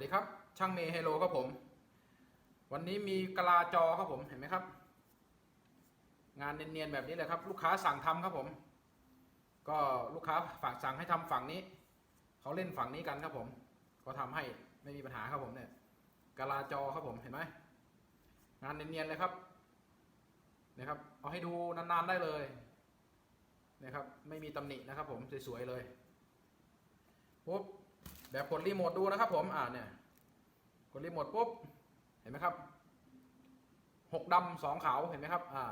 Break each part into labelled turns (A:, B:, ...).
A: วัสดีครับ ช่างเมย์ไฮโลครับผม วันนี้มีกะลาจอครับผมเห็นไหมครับ งานเนียนๆแบบนี้เลยครับ ลูกค้าสั่งทำครับผม ก็ลูกค้าฝากสั่งให้ทำฝั่งนี้เขาเล่นฝั่งนี้กันครับผม ก็ทำให้ไม่มีปัญหาครับผมเนี่ยกะลาจอครับผมเห็นไหมงานเนียนๆเลยครับนี่ยครับ เอาให้ดูนานๆได้เลยนี่ยครับ ไม่มีตำหนินะครับ ผมสวยๆเลยปุ๊บ แบบกดรีโมทดูนะครับผมอ่าเนี่ยกดรีโมทปุ๊บเห็นไหมครับหกดำสองขาวเห็นไหมครับอ่า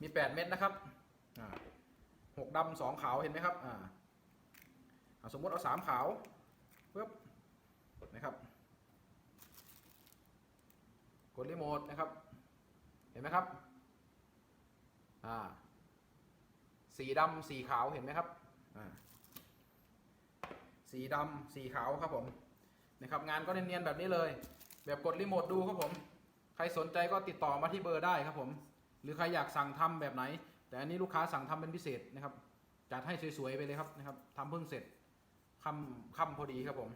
A: มีแปดเม็ดนะครับอ่าหกดำสองขาวเห็นไหมครับอ่าสมมติเอาสามขาวปุ๊บนะครับกดรีโมทนะครับ เห็นไหมครับอ่าสีดำสีขาวเห็นไหมครับอ่า สีดำสีขาวครับผมนะครับงานก็เนียนๆแบบนี้เลย แบบกดรีโมทดูครับผม ใครสนใจก็ติดต่อมาที่เบอร์ได้ครับผม หรือใครอยากสั่งทำแบบไหน แต่อันนี้ลูกค้าสั่งทำเป็นพิเศษนะครับจัดให้สวยๆไปเลยครับนะครับทำเพิ่งเสร็จค่ำค่ำพอดีครับผม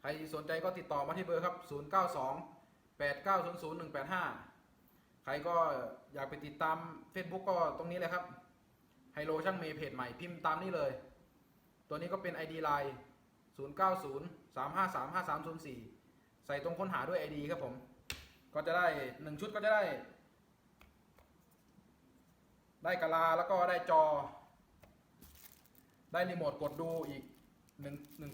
A: ใครสนใจก็ติดต่อมาที่เบอร์ครับ 092 8900 185 ใครก็อยากไปติดตาม Facebook ก็ตรงนี้เลยครับไฮโลช่างเมย์เพจใหม่พิมพ์ตามนี้เลย ตัวนี้ก็เป็น ID Line 090 353 5304 ใส่ตรงค้นหาด้วย ID ครับผม ก็จะได้ 1 ชุดก็จะได้ ได้กะลาแล้วก็ได้จอ ได้รีโมทกดดูอีกหนึ่งหนึ่ง